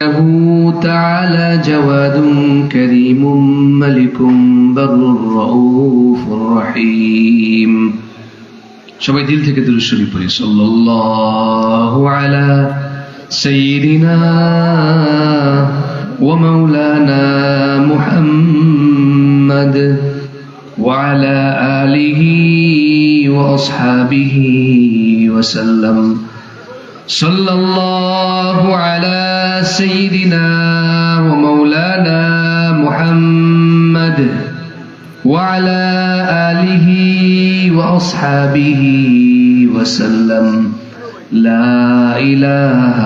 إنه تعالى جواد كريم ملك بر رؤوف رحيم সবাই দিল থেকে দুরূদ শরীফ পড়ি সাল্লাল্লাহু আলা সাইয়্যিদিনা ওয়া মাওলানা মুহাম্মদ وعلى آله وأصحابه وسلم صلى الله على سيدنا ومولانا محمد وعلى آله وأصحابه وسلم. لا إله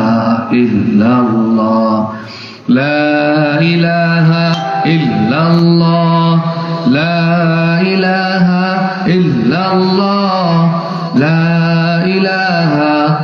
إلا الله. لا إله إلا الله. لا إله إلا الله. لا إله إلا الله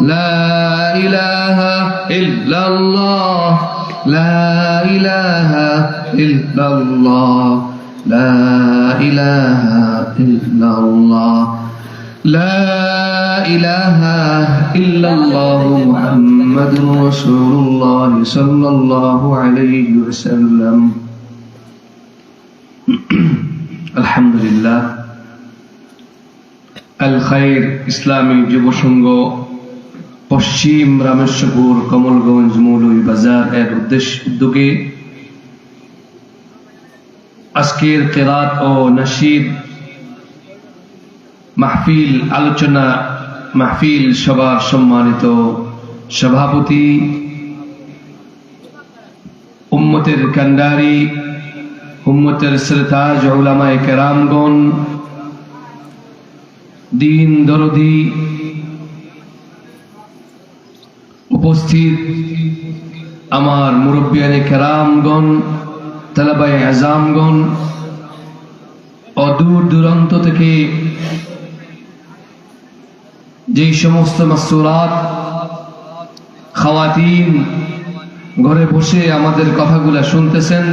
لا إله إلا الله لا إله إلا الله لا إله إلا الله لا إله إلا الله محمد رسول الله صلى الله عليه وسلم الحمد لله আল খাইর ইসলামী যুব সংঘ পশ্চিম রামেশ্বরপুর, কমলগঞ্জ, মৌলভী বাজার এর উদ্দেশ্য উদ্যোগে আজকের কেরাত ও নাসির মাহফিল আলোচনা মাহফিল সভার সম্মানিত সভাপতি উম্মতের কান্ডারি, উম্মতের সরতাজ ওলামায় কেরামগণ, দিন দরদি উপস্থিত আমার মুরব্বিয়ানে কেরামগণ তালাবাই আজামগণ অদূর দূরান্ত থেকে যেই সমস্ত মাসুরাত খাওয়াতিন, ঘরে বসে আমাদের কথাগুলা শুনতেছেন,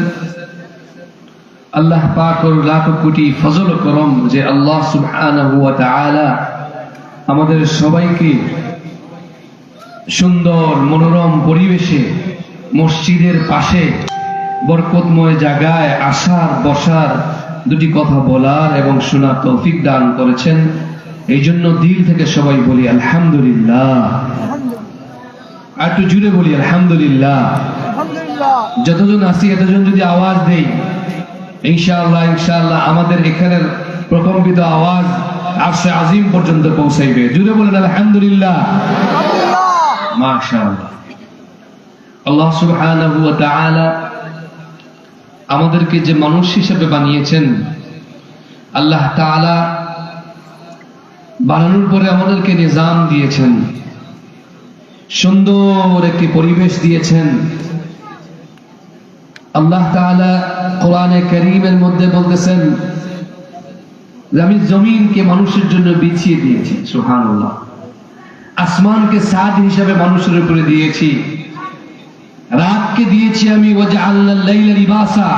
আল্লাহ পাক ওর লাখ কোটি ফজল করম যে আল্লাহ সুবহানাহু ওয়া তাআলা আমাদের সবাইকে সুন্দর মনোরম পরিবেশে মসজিদের পাশে বরকতময় জায়গায় আসার বসার দুটি কথা বলার এবং শোনার তৌফিক দান করেছেন। এই জন্য দিল থেকে সবাই বলি আলহামদুলিল্লাহ। আর একটু জুড়ে বলি আলহামদুলিল্লাহ। যতজন আসি এতজন যদি আওয়াজ দেই ইনশাআল্লাহ ইনশাআল্লাহ আমাদের এখানের প্রকম্পিত আওয়াজ আরশে আজিম পর্যন্ত পৌঁছাইবে। জুড়ে বলেন আলহামদুলিল্লাহ। মাশাআল্লাহ। আল্লাহ সুবহানাহু ওয়া তাআলা আমাদেরকে যে মানুষ হিসেবে বানিয়েছেন, আল্লাহ তাআলা বানানোর পরে আমাদেরকে নিজাম দিয়েছেন, সুন্দর একটি পরিবেশ দিয়েছেন। আল্লাহ তাআলা কোরআনে করিমের মধ্যে বলতেছেন আমি জমিনকে মানুষের জন্য বিছিয়ে দিয়েছি, সুবহানাল্লাহ। আসমানকে সাদ হিসাবে মানুষের উপরে দিয়েছি। রাতকে দিয়েছি আমি ওজা আল্লাহ লিবাসা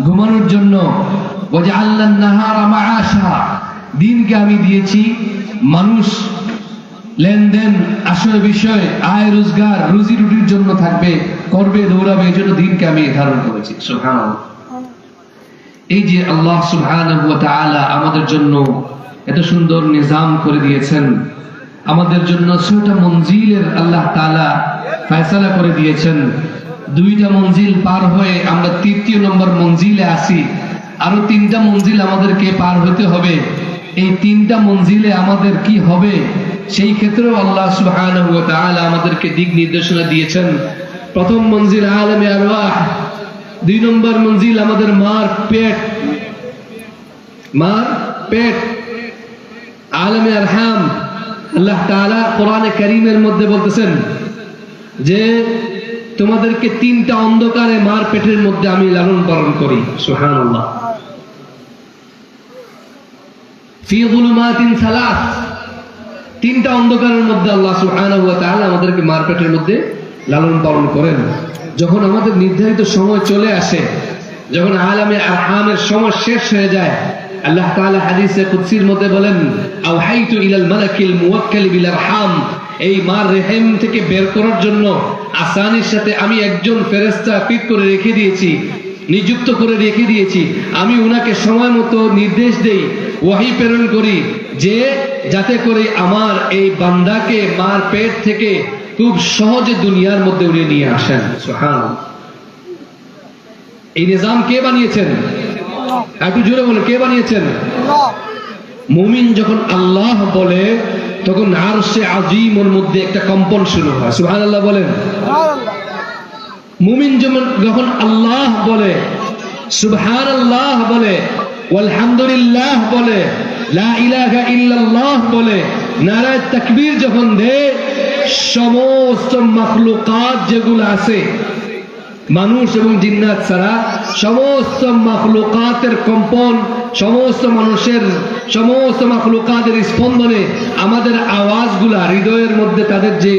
ঘুমানোর জন্য। ওজা আল্লাহ নাহারা মাআশা দিনকে আমি দিয়েছি। মানুষ লেনদেন, আসলে বিষয়, আয়, রোজগার, রুজি রুটির জন্য থাকবে, করবে, দৌড়াবে, এই জন্য দিনকে আমি ধারণ করেছি। সুবহানাল্লাহ। এই যে আল্লাহ তাআলা আমাদের জন্য এত সুন্দর নিজাম করে দিয়েছেন আমাদের জন্য ছয়টা মঞ্জিলের আল্লাহ তালা ফয়সালা করে দিয়েছেন। দুইটা মঞ্জিল পার হয়ে আমরা তৃতীয় নম্বর মঞ্জিলে আসি আরও তিনটা মঞ্জিল আমাদেরকে পার হতে হবে। এই তিনটা মঞ্জিলে আমাদের কি হবে, সেই ক্ষেত্রেও আল্লাহ তাআলা আমাদেরকে দিক নির্দেশনা দিয়েছেন। প্রথম মঞ্জিল আলমে আরওয়াহ, দুই নম্বর মঞ্জিল আমাদের মার পেট মার পেট, আলমে আরহাম আল্লাহ তাআলা কোরআনে কারীমের মধ্যে বলতেছেন যে, তোমাদেরকে তিনটা অন্ধকারে মার পেটের মধ্যে আমি লালন পালন করি। যুলুমাতিন সালাস তিনটা অন্ধকারের মধ্যে আল্লাহ তাআলা আমাদেরকে মার পেটের মধ্যে লালন পালন করেন। যখন আমাদের নির্ধারিত সময় চলে আসে, যখন আলামে আরহামের সময় শেষ হয়ে যায় আল্লাহ তাআলা হাদিসে কুদসির মধ্যে বলেন, আওহাইতু ইলাল মালাকিল মুওয়াক্কাল বিল আরহাম। এই মার রেহেম থেকে বের করার জন্য আসানির সাথে আমি একজন ফেরেশতা ফিট করে রেখে দিয়েছি, নিযুক্ত করে রেখে দিয়েছি। আমি উনাকে সময় মতো নির্দেশ দেই, ওয়াহি প্রেরণ করি যে, যাতে করে আমার এই বান্দাকে মার পেট থেকে খুব সহজে দুনিয়ার মধ্যে উনি নিয়ে আসেন। এই নিজাম কে বানিয়েছেন? একটু জোরে বলে কে বানিয়েছেন? মুমিন যখন আল্লাহ বলে, তখন আর সে আজিম ওর মধ্যে একটা কম্পন শুরু হয়। সুহান আল্লাহ বলেন। মুমিন যেমন যখন আল্লাহ বলে আল্লাহ বলে আলহামদুলিল্লাহ বলে, লা ইলাহা ইল্লাল্লাহ বলে, নারায় তাকবীর যখন দে সমস্ত মাখলুকাত যেগুলো আছে, মানুষ এবং জিন্নাত ছাড়া সমস্ত মাখলুকাতের কম্পন, সমস্ত মানুষের, সমস্ত মাখলুকাতের স্পন্দনে আমাদের আওয়াজগুলা হৃদয়ের মধ্যে তাদের যে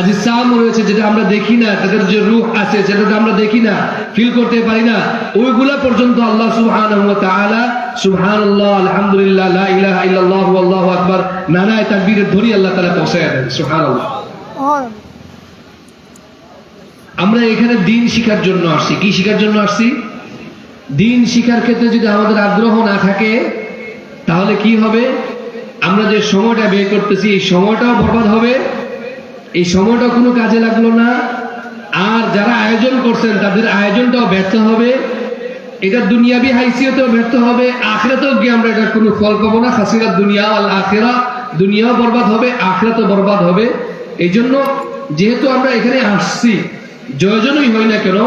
আজিসাম রয়েছে, যেটা আমরা দেখি না, তাদের যে রূহ আছে, সেটা আমরা দেখি না ফিল করতে পারি না, ওইগুলা পর্যন্ত আল্লাহ সুবহানাহু ওয়া তাআলা সুবহানাল্লাহ, আলহামদুলিল্লাহ ইলাহা ইল্লাল্লাহু আল্লাহু আকবার নারায়ে তাকবীরের ধরি আল্লাহ তাআলা পৌঁছায় দেন, সুবহানাল্লাহ। আমরা এখানে দিন শিখার জন্য আসছি। কি শিখার জন্য আসছি? দিন শিখার ক্ষেত্রে যদি আমাদের আগ্রহ না থাকে, তাহলে কি হবে? আমরা যে সময়টা ব্যয় করতেছি, এই সময়টাও বরবাদ হবে। এই সময়টা কোনো কাজে লাগল না। আর যারা আয়োজন করছেন, তাদের আয়োজনটাও ব্যর্থ হবে। এটা দুনিয়াবি হাইসিয়তেও ব্যর্থ হবে। আখরাতেও গিয়ে আমরা এটা কোনো ফল পাবো না। খাসিরা দুনিয়া আখেরা। দুনিয়াও বরবাদ হবে, আখরাতও বরবাদ হবে। এই জন্য যেহেতু আমরা এখানে আসছি জয়জনই হই না কেন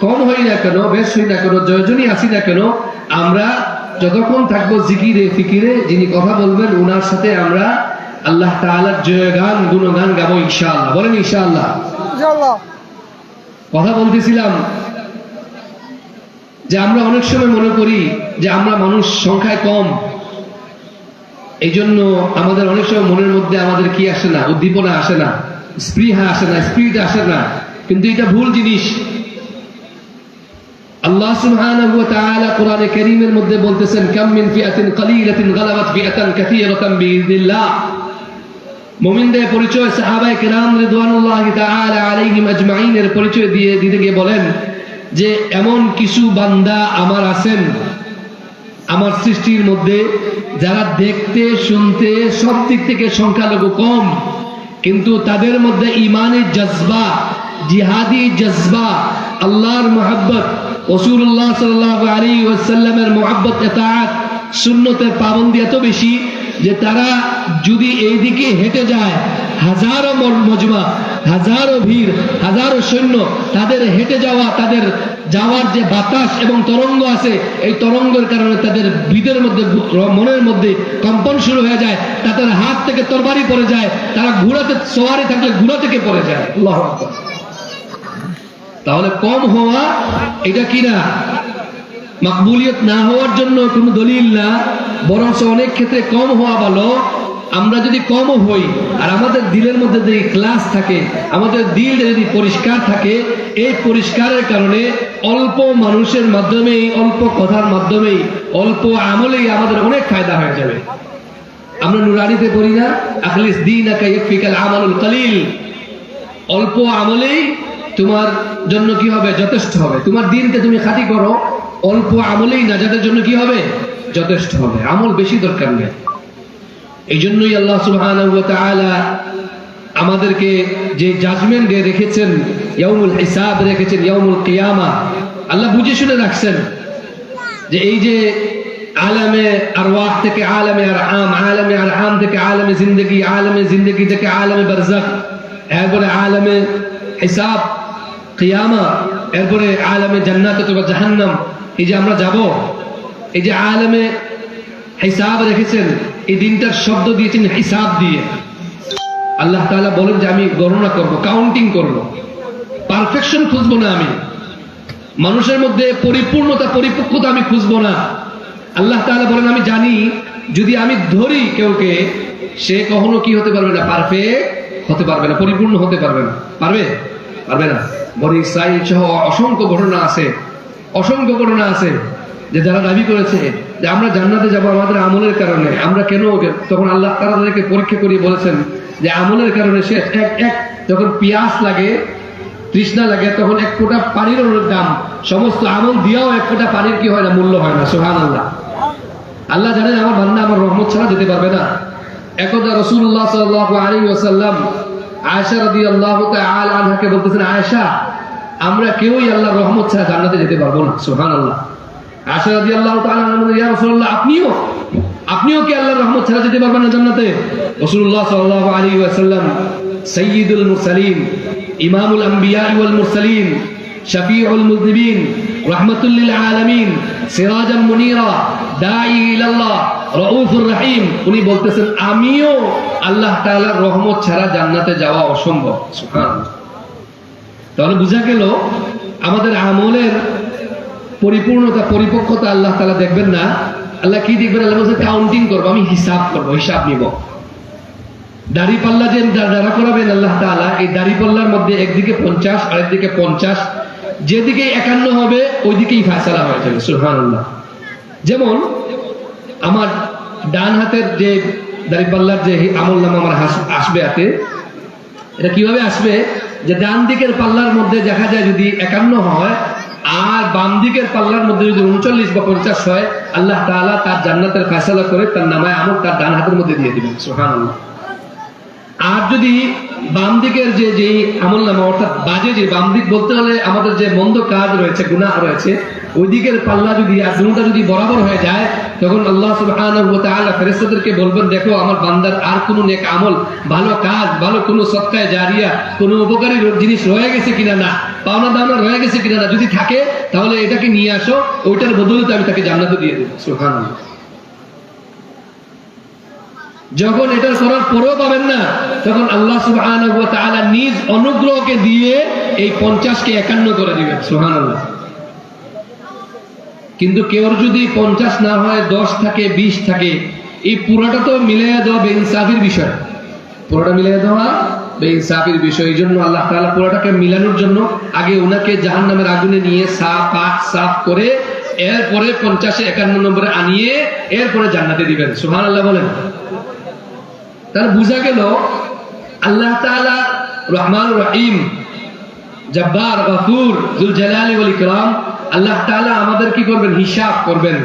কম হই না কেন বেশ হই না কেন জয়জনই আসি না কেন আমরা যতক্ষণ থাকব জিকিরে ফিকিরে যিনি কথা বলবেন ওনার সাথে আমরা আল্লাহ তাআলার জয়গান গুণগান গাবো ইনশাআল্লাহ। বলেন ইনশাআল্লাহ। কথা বলতেছিলাম যে আমরা অনেক সময় মনে করি যে আমরা মানুষ সংখ্যায় কম। এই জন্য আমাদের অনেক সময় মনের মধ্যে আমাদের কি আসে না? উদ্দীপনা আসে না। স্পৃহা আসে না স্পিরিট আসে না। কিন্তু এটা ভুল জিনিস। আল্লাহ সুবহানাহু ওয়া তাআলা কোরআনে কারীমের মধ্যে বলতেছেন, কাম মিন ফিআতিন কালীলাতিন গালাবাত ফিআতান কাসীরাতান বিইذنিল্লাহ মুমিনদের পরিচয় সাহাবায়ে কেরাম রিদওয়ানুল্লাহি তাআলা আলাইহিম আজমাইনের পরিচয় দিয়ে দিতে গিয়ে বলেন যে, এমন কিছু বান্দা আমার আছেন, আমার সৃষ্টির মধ্যে, যারা দেখতে, শুনতে সব দিক থেকে সংখ্যালঘু কম, কিন্তু তাদের মধ্যে ইমানের জজবা জিহাদি জজবা, আল্লাহর মোহাব্বত রসুল্লাহ সাল্লাহ আলী ওয়াসাল্লামের মোহাব্বত এতাত শূন্যতের পাবন্দি এত বেশি যে তারা যদি এইদিকে হেঁটে যায়, হাজারো মজমা, হাজারো ভিড়, হাজারো সৈন্য তাদের হেঁটে যাওয়া, তাদের যাওয়ার যে বাতাস এবং তরঙ্গ আছে, এই তরঙ্গের কারণে তাদের ভিদের মধ্যে মনের মধ্যে কম্পন শুরু হয়ে যায়, তাদের হাত থেকে তরবারি পড়ে যায়, তারা ঘোড়াতে সোয়ারি থাকলে ঘোড়া থেকে পড়ে যায় আল্লাহু। তাহলে কম হওয়া, এটা কি না মাকবুলিয়ত না হওয়ার জন্য কোনো দলিল না বরং অনেক ক্ষেত্রে কম হওয়া ভালো। আমরা যদি কমও হই, আর আমাদের দিলের মধ্যে যদি ক্লাস থাকে, আমাদের দিল যদি পরিষ্কার থাকে, এই পরিষ্কারের কারণে অল্প মানুষের মাধ্যমেই, অল্প কথার মাধ্যমেই, অল্প আমলেই আমাদের অনেক ফায়দা হয়ে যাবে। আমরা নুরানিতে পড়ি না, আখলিস দিন আমালুল কালিল। অল্প আমলেই তোমার জন্য কি হবে? যথেষ্ট হবে। তোমার দিনকে তুমি খাঁটি করো। অল্প আমলেই নাজাতের জন্য কি হবে? যথেষ্ট হবে। আমল বেশি দরকার নেই। এই জন্যই আল্লাহ তাআলা আমাদেরকে যে জাজমেন্ট রেখেছেন, ইয়াউমুল হিসাব রেখেছেন, ইয়াউমুল কিয়ামা, আল্লাহ বুঝে শুনে রাখছেন যে এই যে আলামে আরওয়াহ থেকে আলামে আরহাম আলামে আম থেকে আলামে জিন্দগি আলামে জিন্দগি থেকে আলামে বারজাখ এরপরে আলামে হিসাব কিয়ামা, এরপরে আলামে জান্নাত অথবা জাহান্নাম, এই যে আমরা যাব, এই যে আলামে হিসাব রেখেছেন, এই দিনটার শব্দ দিয়েছেন হিসাব দিয়ে। আল্লাহ তাআলা বলেন যে আমি গণনা করব কাউন্টিং করব। পারফেকশন খুঁজবো না আমি। মানুষের মধ্যে পরিপূর্ণতা, পরিপক্কতা আমি খুঁজবো না। আল্লাহ তাআলা বলেন, আমি জানি, যদি আমি ধরি কেউকে, সে কখনো কি হতে পারবে না? পারফেক্ট হতে পারবে না, পরিপূর্ণ হতে পারবে না। পারবে? পারবে না। বড় ইসরাইল সহ অসংখ্য ঘটনা আছে। অসংখ্য ঘটনা আছে যে যারা দাবি করেছে যে আমরা জান্নাতে যাব আমাদের আমলের কারণে। আমরা কেন তখন আল্লাহ তাআলা তাদেরকে পরীক্ষা করিয়ে বলেছেন যে আমলের কারণে সে এক এক যখন পিয়াস লাগে, তৃষ্ণা লাগে, তখন এক ফোঁটা পানির দাম। সমস্ত আমল দিয়েও এক ফোঁটা পানির কি হয় না, মূল্য হয় না। সোহান আল্লাহ আল্লাহ জানেন আমার বান্দা আমার রহমত ছাড়া যেতে পারবে না। একদা রসুল্লাহ সাল্লাহ আলী ওসাল্লাম আয়সা রদি আল্লাহ আল আনহাকে বলতেছেন আয়সা আমরা কেউই আল্লাহ রহমত ছাড়া জান্নাতে যেতে পারব না। সোহান আল্লাহ আয়সা রদি আল্লাহ রসুল্লাহ আপনিও আপনিও কি আল্লাহ রহমত ছাড়া যেতে পারবেন না জান্নাতে? রসুল্লাহ সাল্লাহ আলী ওয়াসাল্লাম সৈয়দুল মুরসালিন, ইমামুল আম্বিয়া শফিউল মুযনিবিন রাহমাতুল লিল আলামিন সিরাজাম মুনীরা, দাঈ ইলাল্লাহ, রাউফুর রহিম। উনি বলতেছেন, আমিও আল্লাহ তাআলার রহমত ছাড়া জান্নাতে যাওয়া অসম্ভব। সুবহানাল্লাহ তাহলে বোঝা গেল, আমাদের আমলের পরিপূর্ণতা, পরিপক্কতা আল্লাহ তাআলা দেখবেন না। আল্লাহ কি দেখবেন? আল্লাহ বলছে কাউন্টিং করব, আমি হিসাব করব, হিসাব নিব। দাড়ি পাল্লা যে যারা করাবেন আল্লাহ তাআলা, এই দাড়ি পাল্লার মধ্যে একদিকে পঞ্চাশ, আরেকদিকে পঞ্চাশ, যেদিকে একান্ন হবে, ওইদিকেই ফায়সালা হয়ে যাবে, সুবহানাল্লাহ। যেমন, আমার ডান হাতের যে দাড়ি পাল্লার যে আমল নাম আমার আসবে হাতে এটা কীভাবে আসবে? যে ডান দিকের পাল্লার মধ্যে দেখা যায় যদি একান্ন হয়, আর বাম দিকের পাল্লার মধ্যে যদি উনচল্লিশ বা পঞ্চাশ হয়, আল্লাহ তাআলা তার জান্নাতের ফয়সালা করে তার নামায় আমল তার ডান হাতের মধ্যে দিয়ে দিবেন। সুবহানাল্লাহ। আর যদি বাম দিকের যে যেই আমল নামা, অর্থাৎ বাজে যে বাম দিক বলতে হলে আমাদের যে মন্দ কাজ রয়েছে, গুনাহ রয়েছে ওই দিকের পাল্লা যদি আর দুটা যদি বরাবর হয়ে যায়, তখন আল্লাহ ফেরেশতাদেরকে বলবেন, দেখো, আমার বান্দার আর কোনো নেক আমল, ভালো কাজ, ভালো কোনো সৎকায় জারিয়া, কোনো উপকারী জিনিস রয়ে গেছে কিনা না, পাওনা দাওনা রয়ে গেছে কিনা না, যদি থাকে, তাহলে এটাকে নিয়ে আসো, ওইটার বদলতে আমি তাকে জান্নাতে দিয়ে দেবো। সুবহানাল্লাহ। যখন এটা করার পরেও পাবেন না, তখন আল্লাহ তাআলা নিজ অনুগ্রহকে দিয়ে এই 50 কে 51 করে দিবেন। সুবহানাল্লাহ। কিন্তু কেউর যদি 50 না হয় 10 থাকে 20 থাকে, এই পুরোটা তো মিলিয়ে দেওয়া বেইনসাফির বিষয়। পুরোটা মিলিয়ে দেওয়া বেইনসাফির বিষয় এই জন্য আল্লাহ তাআলা পুরোটাকে মিলানোর জন্য আগে ওনাকে জাহান্নামের আগুনে নিয়ে সাফ পাক, সাফ করে এরপরে পঞ্চাশে একান্ন নম্বরে আনিয়ে এরপরে জান্নাতে দিবেন। সুবহানাল্লাহ বলেন। তাহলে বোঝা গেল, আল্লাহ তাআলা রহমান রহিম জব্বার, গফুর জুল জালালি ওয়াল ইকরাম, আল্লাহ তাআলা আমাদের কি করবেন? হিসাব করবেন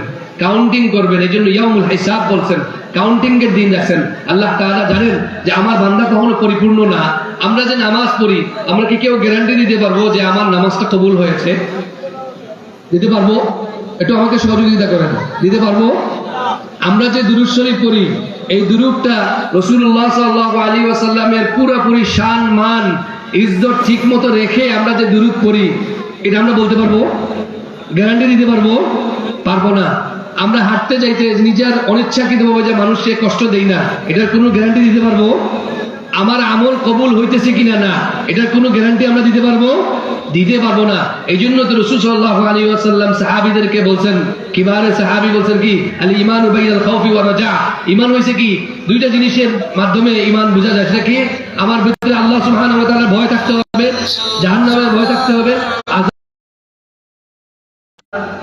কাউন্টিং করবেন। এই জন্য ইয়ামুল হিসাব বলছেন কাউন্টিং এর দিন আছেন আল্লাহ তাআলা জানেন যে আমার বান্দা কখনো পরিপূর্ণ না। আমরা যে নামাজ পড়ি, আমরা কি কেউ গ্যারান্টি দিতে পারব যে আমার নামাজটা কবুল হয়েছে? দিতে পারব? একটু আমাকে সহযোগিতা করেন। দিতে পারব? আমরা যে দুরুদ শরীফ পড়ি, এই দুরুদটা রসুল্লাহ সাল্লাহ আলী ওয়াসাল্লামের পুরোপুরি শান মান ইজ্জত ঠিক মতো রেখে আমরা যে দুরুদ করি এটা আমরা বলতে পারব? গ্যারান্টি দিতে পারব? পারব না। আমরা হাঁটতে যাইতে নিজের অনিচ্ছাকৃত ভাবে যে মানুষকে কষ্ট দেই না, এটার কোনো গ্যারান্টি দিতে পারব? আমার আমল কবুল হইতেছে কিনা না, এটার কোনো গ্যারান্টি আমরা দিতে পারব? দিতে পারব না। এই জন্য তো রসুল সাল্লাহ আলী ওয়াসাল্লাম সাহাবিদেরকে বলছেন, কিবারে সাহাবি বলছেন কি? আলী ইমান উবাইয়াল খাউফি ওয়া রাজা। ইমান হয়েছে কি? দুইটা জিনিসের মাধ্যমে ইমান বোঝা যায়। সেটা কি? আমার ভিতরে আল্লাহ ওয়া ভয় থাকতে হবে, জাহান্নামের ভয় থাকতে হবে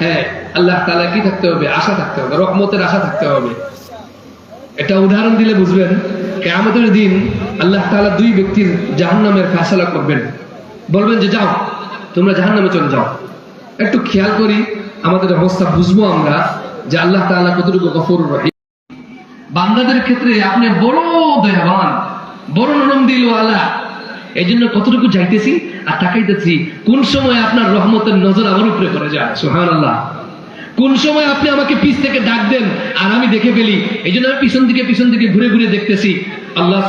হ্যাঁ আল্লাহ তাআলা কি থাকতে হবে? আশা থাকতে হবে, রহমতের আশা থাকতে হবে। এটা উদাহরণ দিলে বুঝবেন, কেয়ামতের দিন আল্লাহ তাআলা দুই ব্যক্তির জাহান্নামের ফয়সালা করবেন। বলবেন যে, যাও, তোমরা জাহান্নামে চলে যাও। একটু খেয়াল করি, আমাদের অবস্থা বুঝব আমরা যে আল্লাহ তাআলা কতটুকু গফুর রহিম। বান্দাদের ক্ষেত্রে আপনি বড় দয়াবান। বড় নরম দিলওয়ালা এই জন্য কতটুকু যাইতেছি আর তাকাইতেছি, কোন সময় আপনার রহমতের নজর আমার উপরে করে যায়? সুহান আল্লাহ কোন সময় আপনি আমাকে পিছ থেকে ডাক দেন আর আমি দেখে ফেলি? এই জন্য আমি পিছন দিকে পিছন দিকে ঘুরে ঘুরে দেখতেছি। আল্লাহ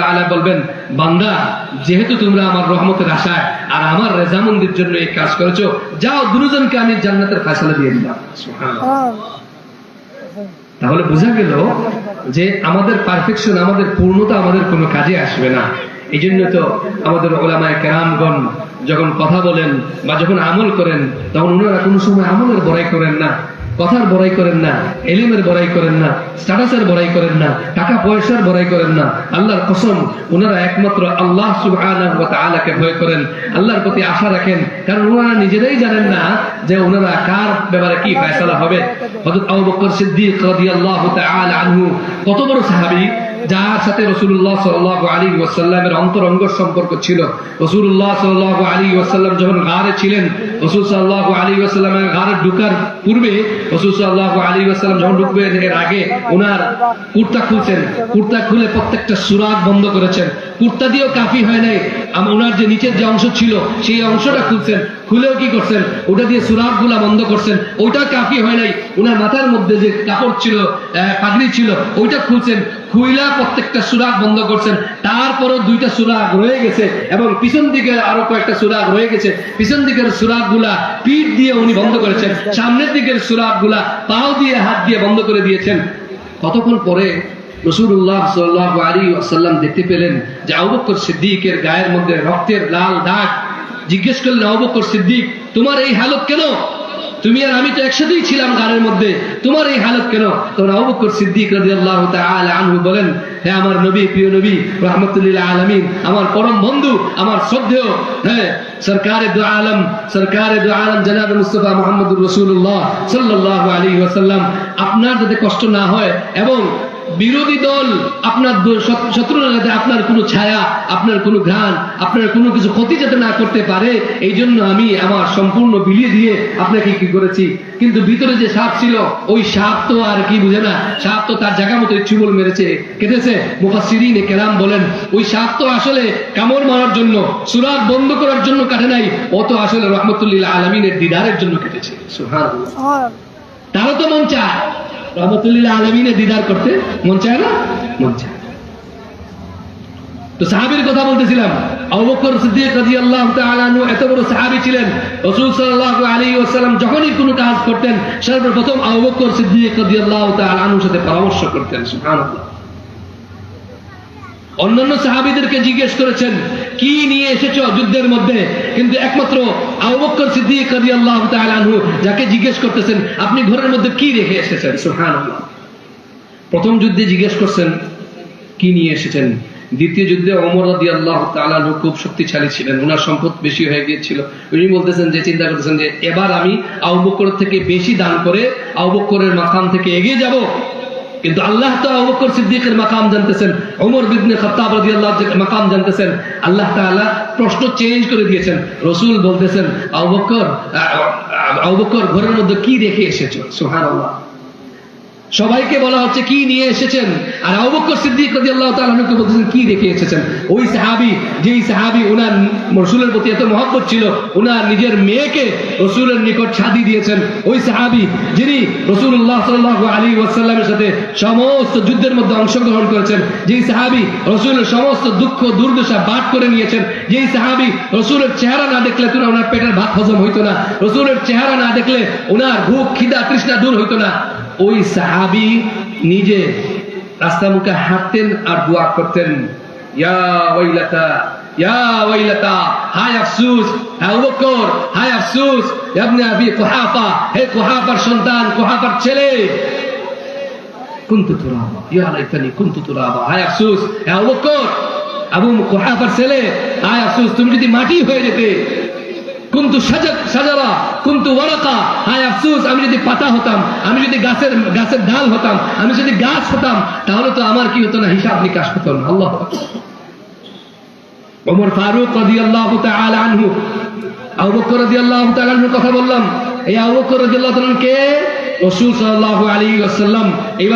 তাআলা বলবেন, বান্দা, যেহেতু তোমরা আমার রহমতের আশায় আর আমার রেজামন্দির জন্য এই কাজ করেছ, যাও দুজনকে আমি জান্নাতের ফয়সালা দিয়ে দিলাম। তাহলে বোঝা গেল যে আমাদের পারফেকশন আমাদের পূর্ণতা আমাদের কোনো কাজে আসবে না। এই জন্য তো আমাদের ওলামায় কেরামগণ যখন কথা বলেন বা যখন আমল করেন, তখন ওনারা কোনো সময় আমলের বড়াই করেন না। কথার বড়াই করেন না, এলিমের বড়াই করেন না, স্ট্যাটাসের বড়াই করেন না, টাকা পয়সার বড়াই করেন না, আল্লাহর কসম, ওনারা একমাত্র আল্লাহ আলাকে ভয় করেন, আল্লাহর প্রতি আশা রাখেন, কারণ ওনারা নিজেরাই জানেন না যে ওনারা কার ব্যাপারে কি ফেসলা হবে। হজরত আবু বকর সিদ্দিক রাদিয়াল্লাহু তাআলা আনহু, কত বড় সাহাবী যার সাথে রসুল্লাহ সাল্লাহ আলী ওয়াসাল্লামের অন্তরঙ্গ সম্পর্ক ছিল। রসুল্লাহ সাল্লাহ আলী ওয়াসাল্লাম যখন গারে ছিলেন, রসুল সাল্লাহ আলী ওয়াসাল্লামের গারে ঢুকার পূর্বে, রসুল সাল্লাহ আলী ওয়াসাল্লাম যখন ঢুকবেন, এর আগে ওনার কুর্তা খুলছেন। কুর্তা খুলে প্রত্যেকটা সুরাগ বন্ধ করেছেন। কুর্তা দিয়েও কাফি হয় নাই। ওনার যে নিচের যে অংশ ছিল, সেই অংশটা খুলছেন। খুলেও কি করছেন? ওটা দিয়ে সুরাগগুলা বন্ধ করছেন। ওইটা কাফি হয় নাই। ওনার মাথার মধ্যে যে কাপড় ছিল পাগড়ি ছিল, ওইটা খুলছেন। খুইলা প্রত্যেকটা সুরাগ বন্ধ করছেন। তারপরও দুইটা সুরাগ রয়ে গেছে এবং পিছন দিকে আরও কয়েকটা সুরাগ রয়ে গেছে। পিছন দিকের সুরাগগুলা পিঠ দিয়ে উনি বন্ধ করেছেন। সামনের দিকের সুরাগগুলা পাও দিয়ে হাত দিয়ে বন্ধ করে দিয়েছেন। কতক্ষণ পরে রসুল্লাহ সাল্লাহ আলী আসাল্লাম দেখতে পেলেন যে আবুবকর সিদ্দিকের গায়ের মধ্যে রক্তের লাল দাগ জিজ্ঞেস করলেন আবুবকর সিদ্দিক, তোমার এই হালত কেন? তুমি আর আমি তো একসাথেই ছিলাম গানের মধ্যে। তোমার এই হালত কেন? তখন আবু বকর সিদ্দিক রাদিয়াল্লাহু তাআলা আনহু বলেন, হে আমার নবী, প্রিয় নবী, রাহমাতুল্লিল আলামিন, আমার পরম বন্ধু, আমার শ্রদ্ধেয় হ্যাঁ সরকারে দু আলম, সরকারে দু আলম জনাব মুস্তাফা মুহাম্মদুর রাসূলুল্লাহ সাল্লাল্লাহু আলাইহি ওয়াসাল্লাম, আপনার যাতে কষ্ট না হয় এবং বিরোধী দল আপনার দ- শত- শত্রুরা যাতে আপনার কোনো ছায়া আপনার কোনো ঘ্রাণ আপনার কোনো কিছু ক্ষতি যাতে না করতে পারে এই জন্য আমি আমার সম্পূর্ণ বিলিয়ে দিয়ে আপনাকে কি করেছি। কিন্তু ভিতরে যে সাপ ছিল ওই সাপ তো আর কি বুঝে না সাপ তো তার জায়গা মতো চুবল মেরেছে। কেটেছে? মুফাসসিরিন কেরাম বলেন ওই সাপ তো আসলে কামড় মারার জন্য সুরাগ বন্ধ করার জন্য কাটে নাই ও তো আসলে রহমতুল্লিল আলমিনের দিদারের জন্য কেটেছে। সুবহানাল্লাহ। তারও তো মন চায়। আলমিনে দিদার করতে মন চায় না? মন চায় তো সাহাবীর কথা বলতেছিলাম সিদ্দিক তাআলা আনহু এত বড় সাহাবী ছিলেন, রাসূল আলাইহি ওয়াসাল্লাম যখনই কোনো কাজ করতেন, সর্বপ্রথম আবু বকর সিদ্দিক তাআলা আনহুর সাথে পরামর্শ করতেন, সুবহানাল্লাহ। অন্যান্য সাহাবীদেরকে জিজ্ঞেস করেছেন কি নিয়ে এসেছ যুদ্ধের মধ্যে? কিন্তু একমাত্র আবু বকর সিদ্দিক তাআলা আনহু যাকে জিজ্ঞেস করতেছেন, আপনি ঘরের মধ্যে কি রেখে এসেছেন? সুবহানাল্লাহ। প্রথম যুদ্ধে জিজ্ঞেস করছেন, কি নিয়ে এসেছেন? দ্বিতীয় যুদ্ধে অমর রাদি আল্লাহ তালানহু খুব শক্তিশালী ছিলেন ওনার সম্পদ বেশি হয়ে গিয়েছিল। উনি বলতেছেন যে, চিন্তা করতেছেন যে, এবার আমি আউবকর থেকে বেশি দান করে আউবকরের মাকাম থেকে এগিয়ে যাব। কিন্তু আল্লাহ তো অবকর সিদ্দিকের মাকাম জানতেছেন ওমর বিবনে খাত্তাব রাজি আল্লাহ মাকাম জানতেছেন, আল্লাহ তালা প্রশ্ন চেঞ্জ করে দিয়েছেন। রসুল বলতেছেন অবকর অবকর ঘরের মধ্যে কি রেখে এসেছ? সোহার সুবহানাল্লাহ। সবাইকে বলা হচ্ছে, কি নিয়ে এসেছেন? আর বকর সিদ্দিক তাআলা আনহুকে বলতেছেন, কি রেখে এসেছেন? ওই সাহাবী, যেই সাহাবী ওনার রাসূলের প্রতি এত মহব্বত ছিল ওনার নিজের মেয়েকে রাসূলের নিকট শাদি দিয়েছেন। ওই সাহাবী, যিনি রাসূলুল্লাহ সাল্লাল্লাহু আলাইহি ওয়াসাল্লামের সাথে সমস্ত যুদ্ধের মধ্যে অংশগ্রহণ করেছেন, যেই সাহাবী রাসূলের সমস্ত দুঃখ, দুর্দশা বাদ করে নিয়েছেন, যেই সাহাবী রাসূলের চেহারা না দেখলে তো ওনার পেটের ভাত হজম হইতো না, রাসূলের চেহারা না দেখলে ওনার ভুখ খিদা তৃষ্ণা দূর হইতো না। ওই সাহাবি নিজে রাস্তা মুখে হাঁটতেন আর দোয়া করতেন, ইয়া ওয়াইলাতা ইয়া ওয়াইলাতা, হায় আফসোস হ্যাঁ বকর হায় আফসোস ইবনে আবি কুহাফা, হে কুহাফার সন্তান, কুহাফার ছেলে। কুনতু তুরাবা, ইয়া লাইতানি, কুনতু তুরাবা, হায় আফসোস হ্যাঁ বকর আবু কুহাফার ছেলে, হায় আফসোস, তুমি যদি মাটি হয়ে যেতে কুন্তু সাজারা কুন্তু ওয়ারাকা। হায় আফসোস, আমি যদি পাতা হতাম, আমি যদি গাছের গাছের ডাল হতাম, আমি যদি গাছ হতাম, তাহলে তো আমার কি হতো না? হিসাব নিকাশ হতো না। আল্লাহ ওমর ফারুক রাদিয়াল্লাহু তাআলা আনহু, আবু বকর রাদিয়াল্লাহু তাআলা আনহুর কথা বললাম। এই আবু বকর রাদিয়াল্লাহু তাআলা কে? রাসূল সাল্লাল্লাহু আলাইহি ওয়াসাল্লাম। এই